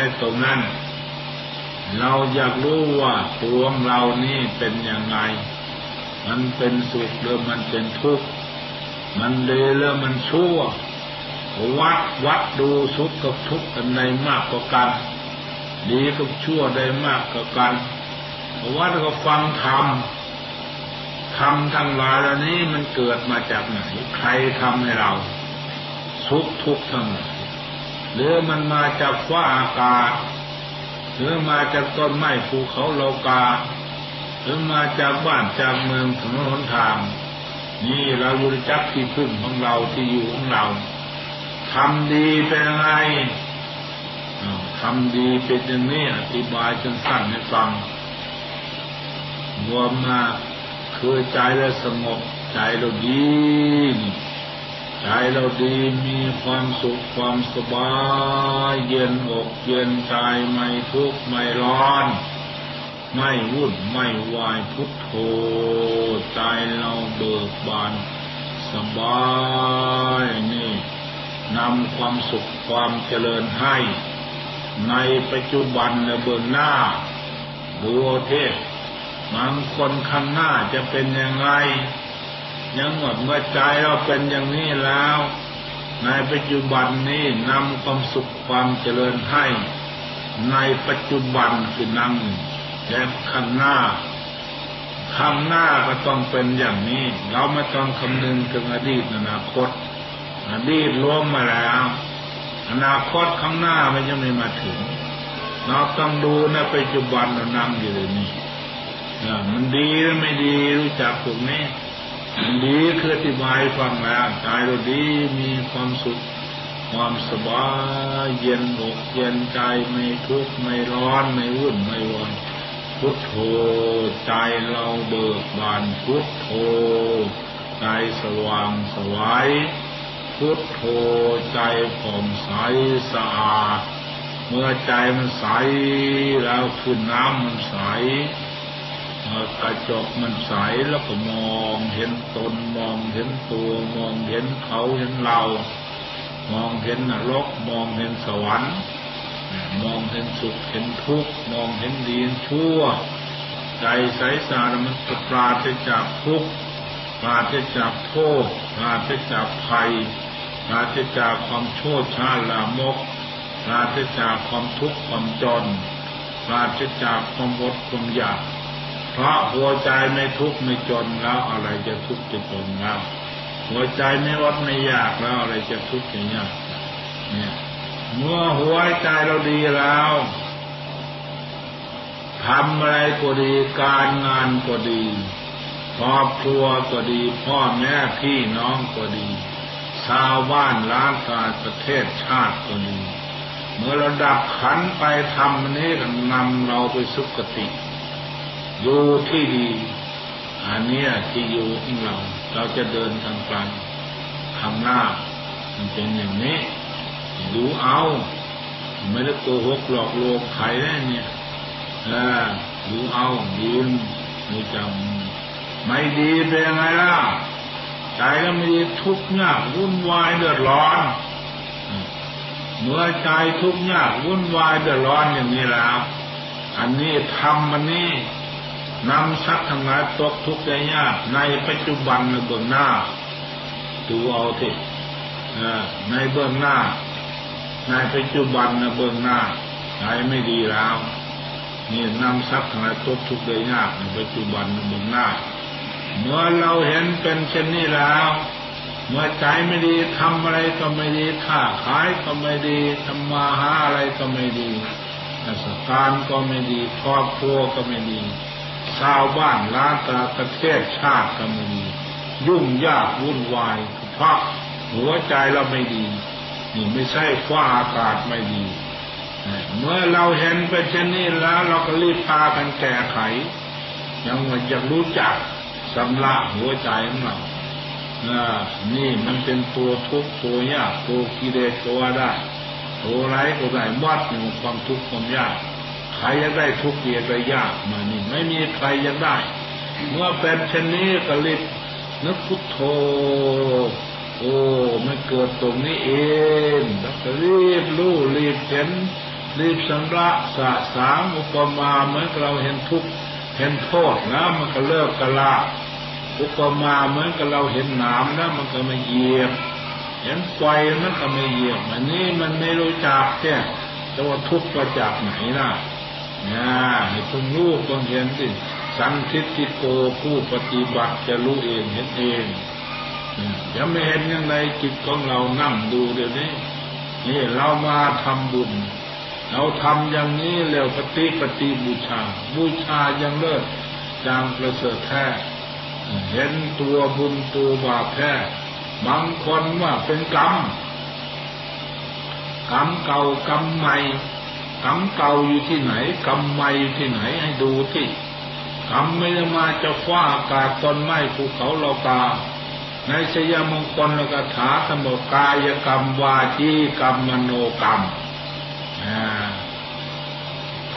ในตรงนั้น เราอยากรู้ว่าตัวงเรานี่เป็นยังไง มันเป็นสุขหรือมันเป็นทุกข์ มันดีหรือมันชั่ว วัดวัดดูสุขกับทุกข์กันในมากกว่ากัน ดีกับชั่วได้มากกว่ากัน วัดก็ฟังธรรมธรรมทั้งหลายเหล่านี้มันเกิดมาจากไหน ใครทำให้เรา สุขทุกข์ทั้งหลาย หรือมันมาจากฟ้าอากาศ หรือมาจากต้นไม้ภูเขาโลกา หรือมาจากบ้านจากเมืองถนนหนทาง นี่เรารู้จักที่พึ่งของเราที่อยู่ของเราทำดีเป็นไงทำดีเป็นอย่างนี้อธิบายจนสั้นให้ฟังรวมมาคือใจเราสงบใจเราดี ใจเราดีมีความสุขความสบายเย็นอกเย็นใจไม่ทุกข์ไม่ร้อน ไม่วุ่นไม่วายพุทโธใจเราเบิกบานสบายนี่นำความสุขความเจริญให้ ในปัจจุบันและเบื้องหน้าดูเทศบางคนข้างหน้าจะเป็นยังไง ยังหมดเมื่อใจเราเป็นอย่างนี้แล้ว ในปัจจุบันนี้นำความสุขความเจริญให้ ในปัจจุบันคือนั่งและข้างหน้าข้างหน้าก็ต้องเป็นอย่างนี้ เราไม่ต้องคำนึงถึงอดีตอนาคต อดีตล่วงมาแล้ว อนาคตข้างหน้ามันยังไม่มาถึง เราต้องดูในปัจจุบันเรานั่งอยู่เลยนี่มันดีหรือไม่ดีรู้จักตรงนี้มัน ดีคืออธิบายฟังแล้วใจเราดีมีความสุข ความสบายเย็นอกเย็นใจไม่ทุกข์ไม่ร้อนไม่วุ่นไม่วายพุทโธใจเราเบิกบานพุทโธใจสว่างสวายพุทโธใจผ่องใสสะอาดเมื่อใจมันใสแล้วขึ้นน้ำมันใส กระจกมันใสแล้วก็มองเห็นตนมองเห็นตัวมองเห็นเขาเห็นเรา มองเห็นนรกมองเห็นสวรรค์ มองเห็นสุขเห็นทุกข์มองเห็นดีนชั่ว ใจใสสะอาดมันปราศจากทุกข์ปราศจากโทษปราศจากภัยปราศจากความโชดชาลามกปราศจากความทุกข์ความจนปราศจากความอดความอยาก เพราะหัวใจไม่ทุกข์ไม่จนแล้วอะไรจะทุกข์จะจนแล้วหัวใจไม่วัดไม่ยากแล้วอะไรจะทุกข์จะยากเนี่ยเมื่อหัวใจเราดีแล้วทำอะไรก็ดีการงานก็ดีครอบครัวก็ดี พ่อแม่พี่น้องก็ดี ชาวบ้านล้างกาประเทศชาติก็ดี เมื่อเราดับขันไปทำนี้ก็นำเราไปสุคติ อยู่ที่ดีอันนี้ที่อยู่ที่เรา เราจะเดินทางกลางข้างหน้า มันเป็นอย่างนี้ดูเอาไม่ได้โกหกหลอกลวงใครแนะเนี่ยดูเอาดีไม่จำไม่ดีเป็นยังไงล่ะใจก็ไม่ดีทุกข์ยากวุ่นวายเดือดร้อนเมื่อใจทุกข์ยากวุ่นวายเดือดร้อนอย่างนี้แล้ว อันนี้ทำมันนี้ นำสัตว์ทั้งหลายตกทุกข์ได้ยากในปัจจุบันในเบื้องหน้าดูเอาทีในเบื้องหน้า ในปัจจุบันในเบื้องหน้าใจไม่ดีแล้วนี่นำทรัพย์ทั้งหลายตกทุกข์ได้ยากในปัจจุบันในเบื้องหน้า เมื่อเราเห็นเป็นเช่นนี้แล้วเมื่อใจไม่ดีทำอะไรก็ไม่ดีค้าขายก็ไม่ดีทำมาหาอะไรก็ไม่ดีสการก็ไม่ดีครอบครัวก็ไม่ดี ชาวบ้านล้านตาประเทศชาติก็ไม่ดียุ่งยากวุ่นวายเพราะหัวใจเราไม่ดี นี่ไม่ใช่ฟ้าอากาศไม่ดี เมื่อเราเห็นเป็นเช่นนี้แล้ว เราก็รีบพากันแก้ไข ยังว่าอยากรู้จักสำลักหัวใจของเรานี่มันเป็นตัวทุกข์ตัวยากตัวกิเลสตัวได้ตัวไรก็ได้วัดอยู่ความทุกข์ความยาก ใครจะได้ทุกข์เกียรติยากมานี่ไม่มีใครจะได้ เมื่อเป็นเช่นนี้ก็รีบนึกพุทโธ โอ้ไม่เกิดตรงนี้เองแล้วก็รีบรู้รีบเห็นรีบชำระสะสางอุปมาเหมือนเราเห็นทุกเห็นโทษแล้วมันก็เลิกกระละอุปมาเหมือนกับเราเห็นหนามแล้วมันก็ไม่เหยียบ เห็นไฟมันก็ไม่เหยียบอันนี้มันไม่รู้จักแค่แต่ว่าทุกข์มาจากไหนล่ะ นี่ยให้คุณรู้ต้องเห็นสิสันทิติโกผู้ปฏิบัติจะรู้เองเห็นเองจะไม่เห็นยังไงจิตของเรานั่งดูเดี๋ยวนี้นี่เรามาทำบุญ เราทำอย่างนี้เร็วปฏิปฏิบูชา บูชายังเลิศจางประเสริฐแท้เห็นตัวบุญตัวบาปแท้บางคนว่าเป็นกรรมกรรมเก่ากรรมใหม่ กรรมเก่าอยู่ที่ไหน กรรมใหม่อยู่ที่ไหนให้ดูที่กรรมไม่ได้มาจะฟ้าอากาศต้นไม้ภูเขาเรากา ในชยมงคลกถาสมกายกรรมวาจีกรรมมโนกรรม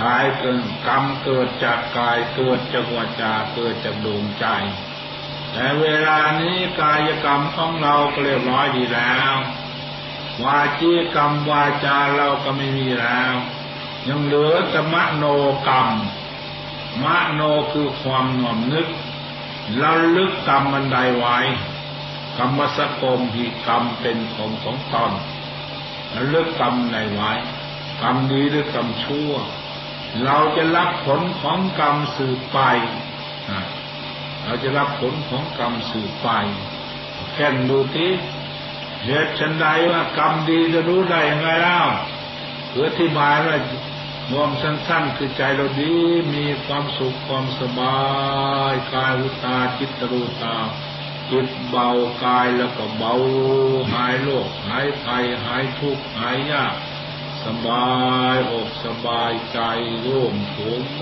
กายเกิดกรรมเกิดจากกายเกิดจากวาจาเกิดจากดวงใจ แต่เวลานี้กายกรรมของเราก็เรียบร้อยดีแล้ว วาจีกรรมวาจาเราก็ไม่มีแล้ว ยังเหลือแต่มโนกรรม มโนคือความหน่อมนึกเราลึกกรรมมันใดไว้ กรรมสกมหิกรรมเป็นของของตอนแล้วลึกกรรมใดไว้ กรรมดีหรือกรรมชั่ว เราจะรับผลของกรรมสืบไปเราจะรับผลของกรรมสืบไปแค่นดูที่เหตุชันใดว่ากรรมดีจะรู้ได้ยังไงเล่าเพื่อที่บายว่า รวมสั้นๆคือใจเราดีมีความสุขความสบายกายอุตาจิตรูตาจิตเบากายแล้วก็เบาหายโรคหายภัยหายทุกข์หายยากสบายอกสบายใจร่วมโถมโม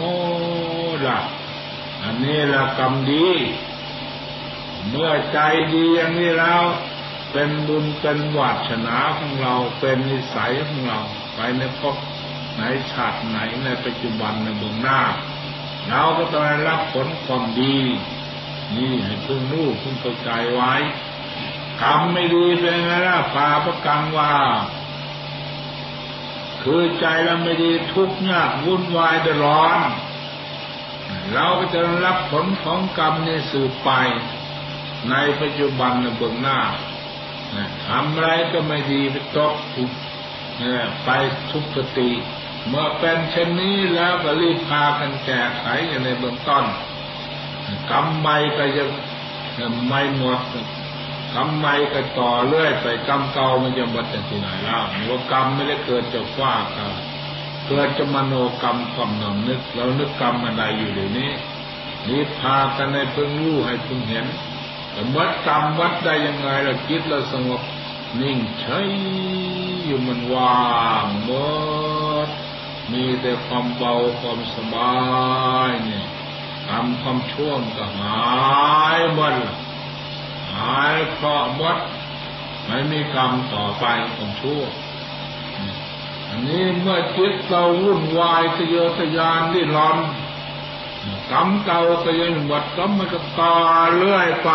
ละอันนี้ละกรรมดี เมื่อใจดีอย่างนี้แล้วเป็นบุญเป็นวัชนาของเราเป็นนิสัยของเรา ไปในพบ ไหนชาติไหนในปัจจุบันในเบื้องหน้า เราก็ต้องได้รับผลความดี นี่ให้พึ่งรู้พึ่งเข้าใจไว้กรรมไม่ดีเป็นไงล่ะปาประกังว่า คือใจเราไม่ดีทุกข์ยากวุ่นวายเดือดร้อน เราก็จะรับผลของกรรมในสืบไป ในปัจจุบันในเบื้องหน้าทำอะไรก็ไม่ดีไปตกทุกไปทุกขติ เมื่อเป็นเช่นนี้แล้วก็รีบพากันแก้ไขอย่างในเบื้องต้นกรรมใหม่ก็จะไม่หมดกรรมใหม่ก็ต่อเรื่อยไปกรรมเก่ามันจะหมดจากที่ไหนแล้วว่ากรรมไม่ได้เกิดจากฟ้าครับเกิดจะมโนกรรมความนำนึกเรานึกกรรมอะไรอยู่เดี๋ยวนี้นี่พากันในเพิ่งรู้ให้เพิ่งเห็นแต่วัดกรรมวัดได้ยังไงเราคิดเราสงบนิ่งเฉยอยู่มันว่างหมด มีแต่ความเบาความสบายเนี่ยทำความช่วงก็หายหมดหายเพราะหมดไม่มีกรรมต่อไปความชั่ว อันนี้เมื่อจิตเราวุ่นวายทะเยอทะยานที่ร้อนกรรมเก่าก็ยังหมดกรรมมันก็ต่อเรื่อยไป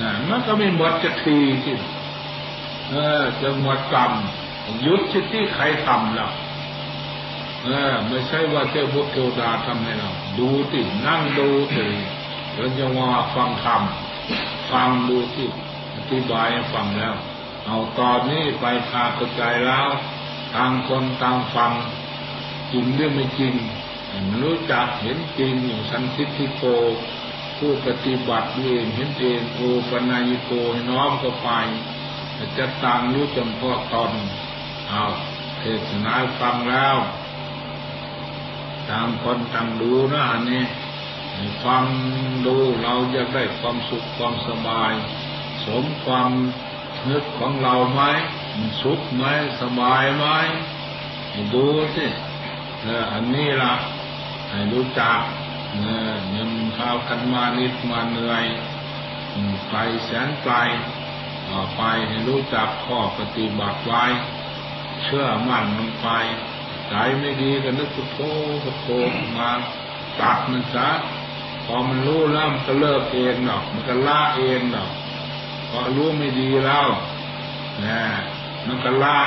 นะมันก็ไม่หมดจะทีที่เออจะหมดกรรมยุดที่ที่ใครทำแล้ว เออไม่ใช่ว่าเจ้าบุตรเทวดาทำให้เรา ดูตินั่งดูติเราจะว่าฟังธรรมฟังดูที่อธิบายฟังแล้ว เอาตอนนี้ไปพาเข้าใจแล้วต่างคนต่างฟังจริงหรือไม่จริงรู้จักเห็นจริงอย่างสันทิทิโกผู้ปฏิบัติเองเห็นเองโอปนายโกน้อมก็ไปจะต่างรู้จำพาะตอนเอาเทศนาฟังแล้ว ต่างคนต่างดูนะอันนี้ฟังดูเราจะได้ความสุขความสบาย สมความนึกของเราไหมสุขไหมสบายไหมดูสิเอออันนี้ละให้รู้จักเงินเงินข้าวกันมานิดมาเหนื่อยไปแสนไกลต่อไปให้รู้จักข้อปฏิบัติไว้ เชื่อมั่นลงไป ใจไม่ดีก็นึกพุทโธพุทโธมาตัดมันซะพอมันรู้แล้วมันก็เลิกเองเนาะมันก็ละเองเนาะพอรู้ไม่ดีแล้วนะมันก็ละ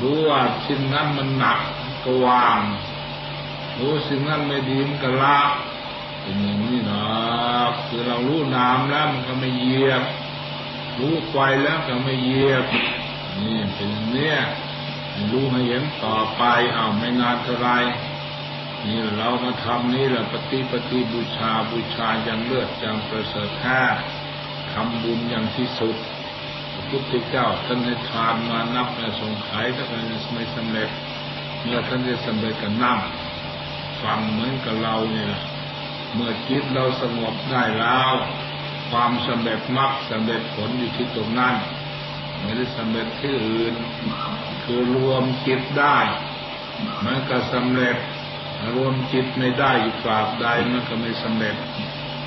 รู้ว่าสิ่งนั้นมันหนักก็วาง รู้สิ่งนั้นไม่ดีมันก็ละเป็นอย่างนี้นะคือเรารู้น้ำแล้วมันก็ไม่เยียบ รู้ไฟแล้วก็ไม่เยียบ นี่เป็นอย่างนี้ รู้ให้เห็นต่อไปเอาไม่นานเท่าไรนี่เรามาทำนี่แหละปฏิปฏิบูชาบูชาอย่างเลือดอย่างประเสริฐแท้ทำบุญอย่างที่สุดพระพุทธเจ้าท่านให้ทานมานับในสงไขถ้าเป็นไม่สำเร็จเมื่อท่านจะสำเร็จก็นั่งฟังเหมือนกับเราเนี่ยเมื่อจิตเราสงบได้แล้ว ความสำเร็จมรรคสำเร็จผลอยู่ที่ตรงนั้น ไม่ได้สำเร็จที่อื่น คือรวมจิตได้ มันก็สำเร็จ รวมจิตไม่ได้อยู่กราบใดมันก็ไม่สำเร็จ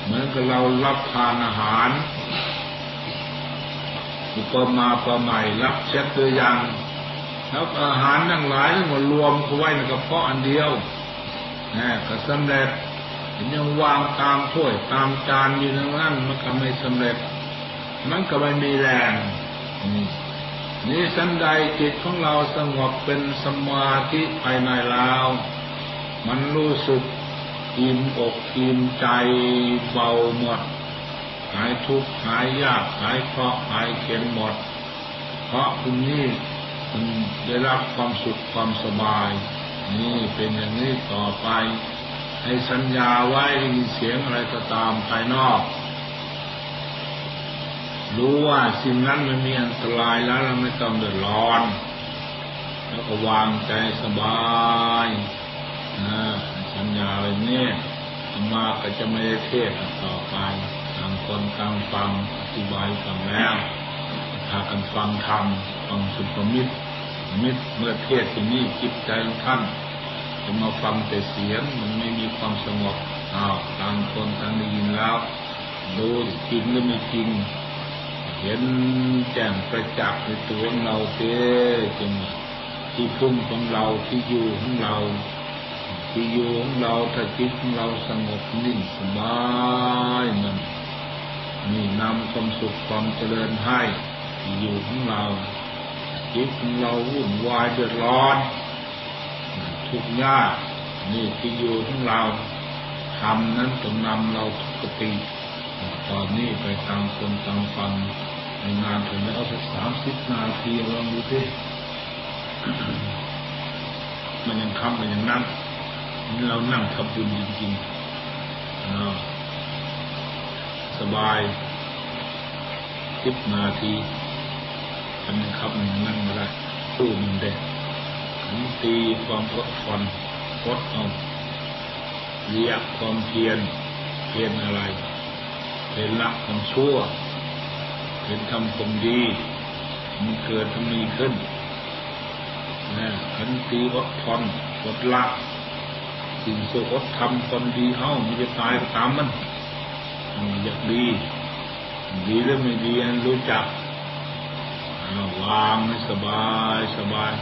เหมือนกับเรารับทานอาหารอุปมาประใหม่รับเช็ดตัวอย่างแล้วอาหารทั้งหลายทั้งหมดรวมเข้าไว้ในกระเพาะอันเดียวนะก็สำเร็จยังวางตามถ้วยตามจานอยู่ในนั้นมันก็ไม่สำเร็จ มันก็ไม่มีแรง นี่สันใดจิตของเราสงบเป็นสมาธิภายในเรามันรู้สึกอิ่มอกอิ่มใจเบาหมด หายทุกข์หายยากหายเคราะห์หายเข็นหมด เพราะคุณนี่มันได้รับความสุขความสบาย นี่เป็นอย่างนี้ต่อไป ให้สัญญาไว้ได้ยินเสียงอะไรก็ตามภายนอก รู้ว่าสิ่งนั้นมันมีอันตรายแล้วเราไม่ต้องเดือดร้อน แล้วก็วางใจสบายนะสัญญาอะไรเนี่ยมาก็จะไม่ได้เทศต่อไปต่างคนต่างฟังอธิบายฟังแล้วพากันฟังธรรมฟังสุภมิตรมิตรเมื่อเทศที่นี่จิตใจท่านจะมาฟังแต่เสียงมันไม่มีความสงบอ้าวต่างคนต่างได้ยินแล้วดูจริงหรือไม่จริง เห็นแจ่มประจักษ์ในตัวของเราเต้จริงที่พึ่งของเราที่อยู่ของเรา ที่อยู่ของเราถ้าจิตของเราสงบนิ่งสบายมันนี่นำความสุขความเจริญให้ที่อยู่ของเราจิตของเราวุ่นวายเดือดร้อนทุกข์ยากนี่ที่อยู่ของเราทำนั้นต้องนำเราทุกติตอนนี้ไปตามคนตามฟัง นานถึงแล้วสักสามสิบนาทีลองดูสิมันยังคำมันยังนั่งเรานั่งทำบุญจริงๆสบายสิบนาทีทำยังคำมันยังนั่งมาได้ตู้มันเด็กขันตีความอดทนอดเอาเรียกความเพียรเพียรอะไรเป็นละความชั่ว เป็นทำความดี มันเกิดทำมีขึ้นนะขันตีอดทนอดละสิ่งโสอดทำความดีเอ้ามันจะตายตามมันอยากดี ดีหรือไม่ดีอันรู้จักวางสบายสบาย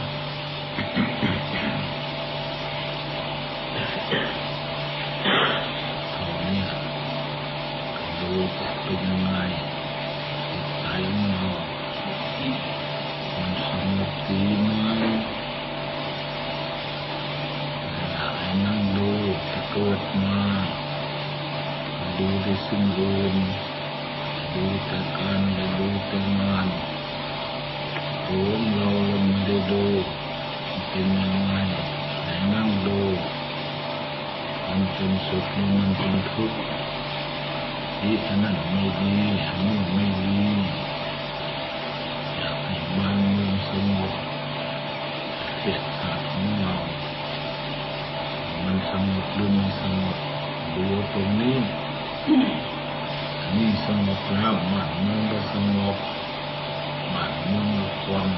คน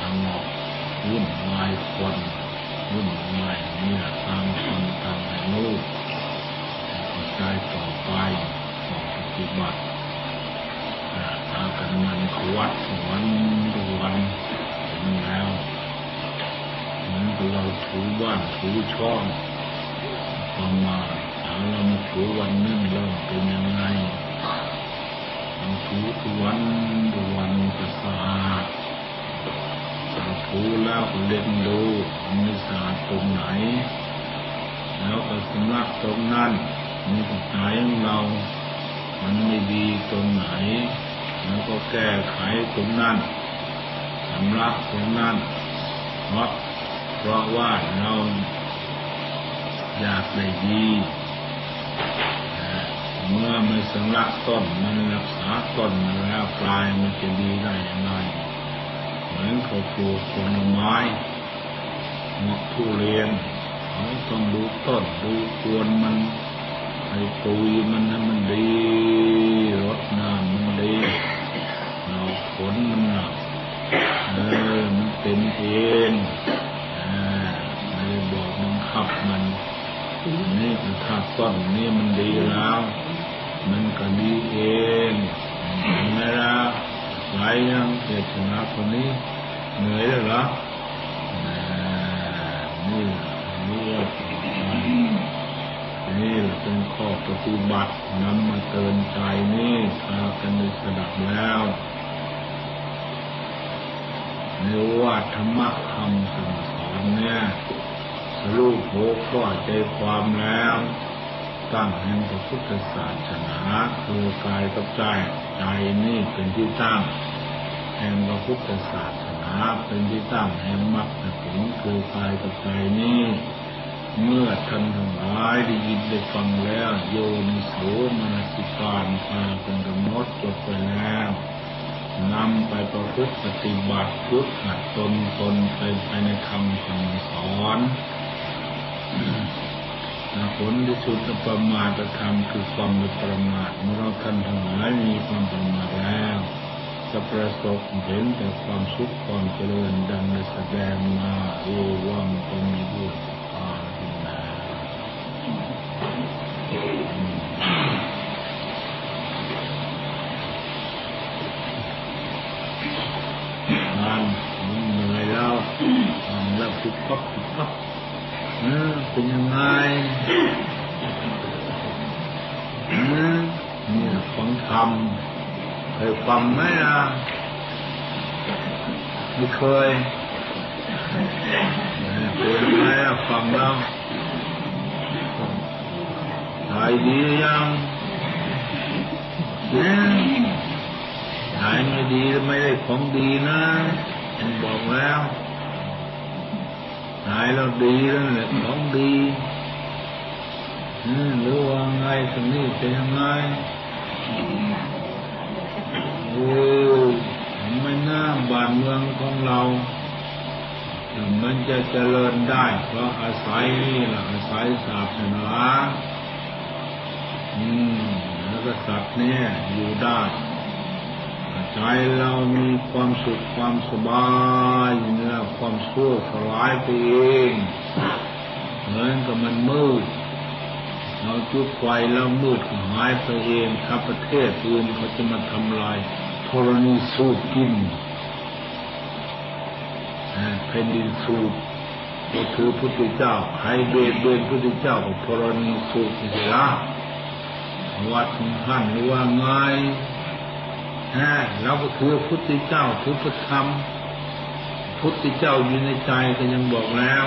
สงบวุ่นวายคนวุ่นวายเนี่ยตามคนตามให้ลูกใจต่อไปขอปฏิบัติตากันมันขวัดวันทุกวันถึงแล้วเหมือนเราถูบ้านถูช่องพอมาณถ้าเรามาถูวันนึงเราเป็นยังไง ทุกวันทุกวันก็สะอาดสะถูแล้วเล่นดูมันมีสะอาตรงไหน แล้วก็สำลักตรงนั้นมีจิตใจของเรา มันไม่ดีตรงไหน แล้วก็แก้ไขตรงนั้นสำลักตรงนั้นเพราะเพราะว่าเราอยากได้ดี เมื่อไม่สำลักต้นมันรักษาต้นมันแล้วปลายมันจะดีได้ยังไงเหมือนเขาปลูกผลไม้หมกทุเรียนเขาต้องดูต้นดูควนมันให้ปุ๋ยมันให้มันดีรดน้ำมันดีเราผลมันหนักเออมันเต็มเองไม่ได้บอกมันขับมัน นี่ถ้าต้นนี่มันดีแล้ว มันก็ดีเองเห็นไหมล่ะไหลยังเจตนาคนนี้เหนื่อยแล้วหรอนี่นี่นี่เป็นข้อปฏิบัตินำมาเตือนใจนี่พากันในสดับแล้วในว่าธรรมะคำสั่งสอนเนี่ย รุปโหข้อใจความแล้วตั้งแห่งพระพุทธศาสนาคือกายกับใจใจนี่เป็นที่ตั้ง แห่งพระพุทธศาสนาเป็นที่ตั้งแห่งมรรคผลคือกายกับใจนี่เมื่อท่านทั้งหลายได้ยินได้ฟังแล้วโยนิโสมนสิการพาเป็นกำหนดจบไปแล้วนำไปประพฤติปฏิบัติพุทธหัดตนตนไปภายในคำคำสอน ผลที่สุดประมาทธรรมคือความไม่ประมาทเมื่อเราท่านทั้งหลายมีความประมาทแล้วจะประสบเห็นแต่ความสุขความเจริญดังได้แสดงมาเอวังก็มีด้วยอาทินางานมันเหนื่อยแล้วทำแล้วปุ๊บปั๊บปุ๊บปั๊บ เป็นยังไงเนี่ฟังธรรมเคยฟังไหมล่ะไม่เคยเป็นไงล่ะฟังแล้วหายดียังเนี่ยหายไม่ดีไม่ได้ของดีนะผมบอกแล้ว หายแล้วดีแล้วแหละของดีหรือว่าไงตรงนี้เป็นยังไงโอ้ไม่น่าบ้านเมืองของเรามันจะเจริญได้เพราะอาศัยนี่แหละอาศัยศาสนาอืมแล้วก็สัตว์เนี่ยอยู่ได้ ใจเรามีความสุขความสบายเนี่ยความชั่วสลายไปเองเหมือนกับมันมืดเราจุดไฟแล้วมืดหายไปเองถ้าประเทศอื่นเขาจะมาทำลายธรณีสูบกินแผ่นดินสูบก็คือพุทธเจ้าใครเบียดเบียนพุทธเจ้ากับธรณีสูบสิละวัดท่านหรือว่าไง เราก็คือพุทธเจ้าพระธรรม พุทธเจ้าอยู่ในใจก็ยังบอกแล้ว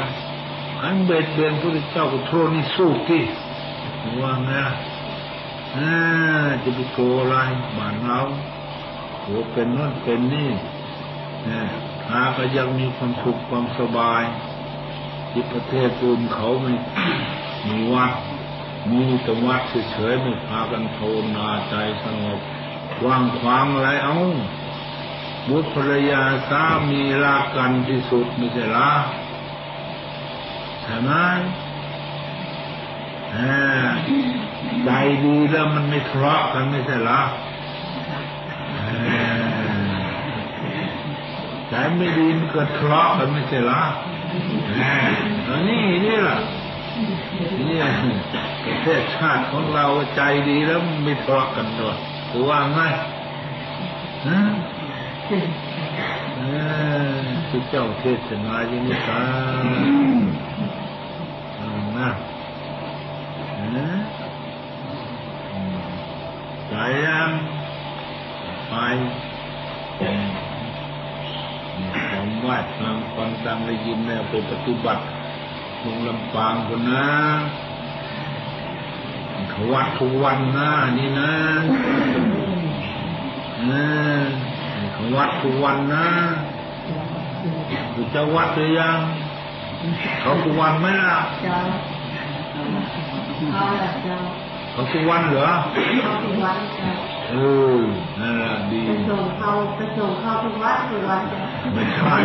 อันเบียดเบียนพุทธเจ้าก็โทรนี่สู้ที่ว่าไงจะไปโกอะไรบ้านเราโหเป็นนั่นเป็นนี่เนี่ยหาก็ยังมีความสุขความสบาย ที่ประเทศอื่นเขาไม่มีวัดมีแต่วัดเฉยๆไม่พากันภาวนาใจสงบ ว่างขวางอะไรเอาบุตรภรรยาสามีรักกันที่สุดไม่ใช่ละใช่ไหมใจดีแล้วมันไม่ทะเลาะกันไม่ใช่ละใจไม่ดีมันเกิดทะเลาะกันไม่ใช่ละนี่นี่แหละนี่ประเทศชาติของเราใจดีแล้วไม่ทะเลาะกันด้วย คือว่าไงฮะที่เจ้าเทศนาอย่างนี้กันะใจยังไปความว่ว่าทางฟังตังได้ยินแล้วไปปฏิบัติลงลำปางคนนะ วัดทุกวันนะนี่นะเออเขาวัดทุกวันนะคุณจะวัดหรือยัง เขาทุกวันไหมล่ะเจ้าเอาละเจ้าเขาทุกวันเหรอเข้าทุกวันเจ้าเออนั่นแหละดีไปส่งเขาไปส่งเขาทุกวันทุกวันเจ้าไม่ใช่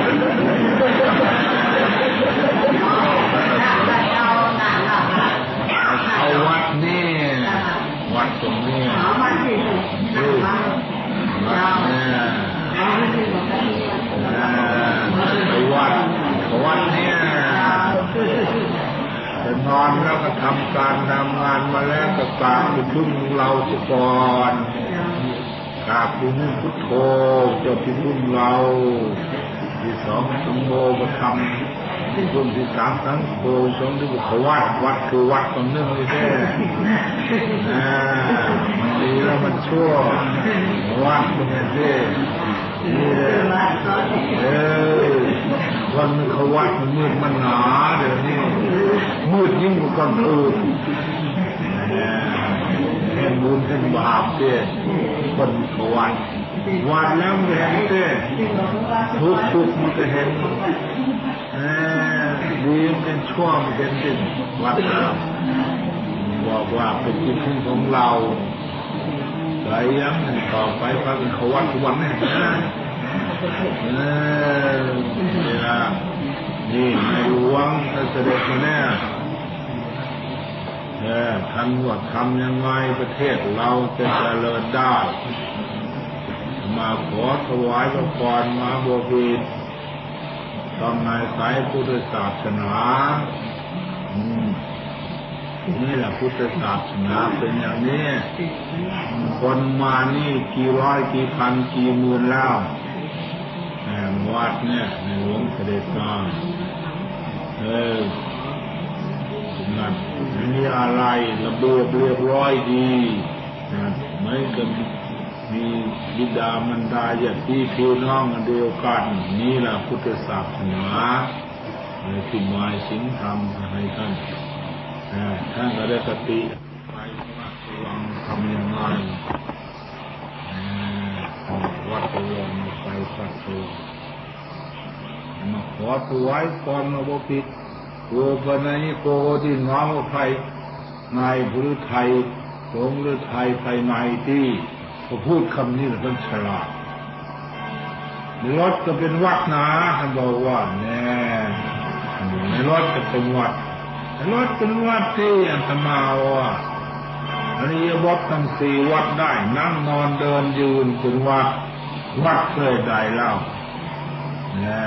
ทำการทำงานมาแล้วก็กราบไปพึ่งเราสก่อนกราบไปพึ่งพุทโธเจ้าที่พึ่งเรา ที่สองสังโฆก็ทำที่พึ่งที่สามสังโฆสองที่เขาวัดวัดคือวัดตรงเรื่องนี้แท้มันดีแล้วมันชั่ววัดมันเนี่ยแท้นี่เออวันนึงเขาวัดมันมืดมันหนาเดี๋ยวนี้ ดยิ่งกว่ากลางคืนเห็นบุญเห็นบาปเจ้คนเขวัดวัดแล้วมันก็เห็นเจ้ทุกทุกมันก็เห็นดีเป็นช่วงมันเห็นวัดแล้วบอกว่าเป็นจิตของเราใจยังต่อไปพาเป็นเขาวัดทุกวันเนี่ยนะเนี่ละนี่ในหลวงเสด็จมาแน่ ท่านว่าทำยังไงประเทศเราจะเจริญได้ มาขอถวายพระพรมาบวพิตต้องในสายพุทธศาสนาอืมนี่แหละพุทธศาสนาเป็นอย่างนี้ คนมานี่กี่ร้อยกี่พันกี่หมื่นแล้วแห่งวัดเนี่ยในหลวงเสด็จมาเออ นั่นไม่มีอะไรระเบียบเรียบร้อยดีนะไม่กับมีบิดามารดาญาติพี่น้องเดียวกัน นี่แหละพุทธศาสนาเลยที่หมายสิ่งธรรมให้ท่านอ่าท่านก็ได้สติไประวังทำยังไงวัดตัวมาไปสักตัวมาขอถวายก่อนมาบพิษ ตัวปนัยโกที่น้อมไทยนายพฤไทยสงฆ์หรือไทยภายในที่เขาพูดคำนี้แล้วท่านฉลาดรถก็เป็นวัดนะท่านบอกว่าแน่ในรถก็เป็นวัดในรถเป็นวัดที่อัตมาว่าอริยวัดทั้งสี่วัดได้ นั่งนอนเดินยืนเป็นวัดวัดเคยได้แล้วนะ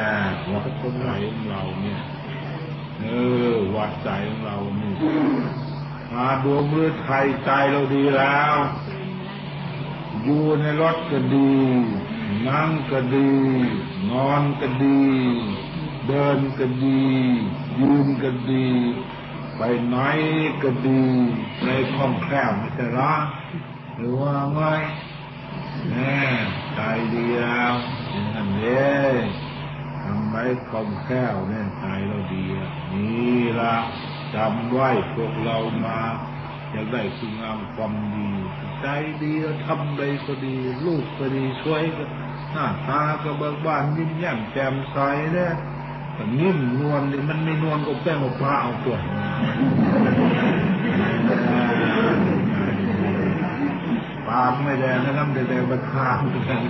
วัดคนไหนเราเนี่ย เออ วัดใจของเรานี่มาดวงมือไทยใจเราดีแล้ว อยู่ในรถก็ดี นั่งก็ดี นอนก็ดี เดินก็ดี ยืนก็ดี ไปไหนก็ดีในคล่องแคล่วไม่ใช่หรอหรือว่าไงแน่ใจดีแล้วนั้นเด้ ทำไว้คล่องแคล่วเนี่ยใจเราดีนี่ละจำไว้พวกเรามาอยากได้คุณงามความดี ใจดีแล้วทำใดก็ดี ลูกก็ดีช่วยก็หน้าตาก็เบิกบานยิ้มแย้มแจ่มใสเนี่ยแต่นิ่มนวลนี่มันไม่นวลก็แป้งมะพร้าวตัวปากไม่แดงนะครับแต่แต่บัดข้างกัน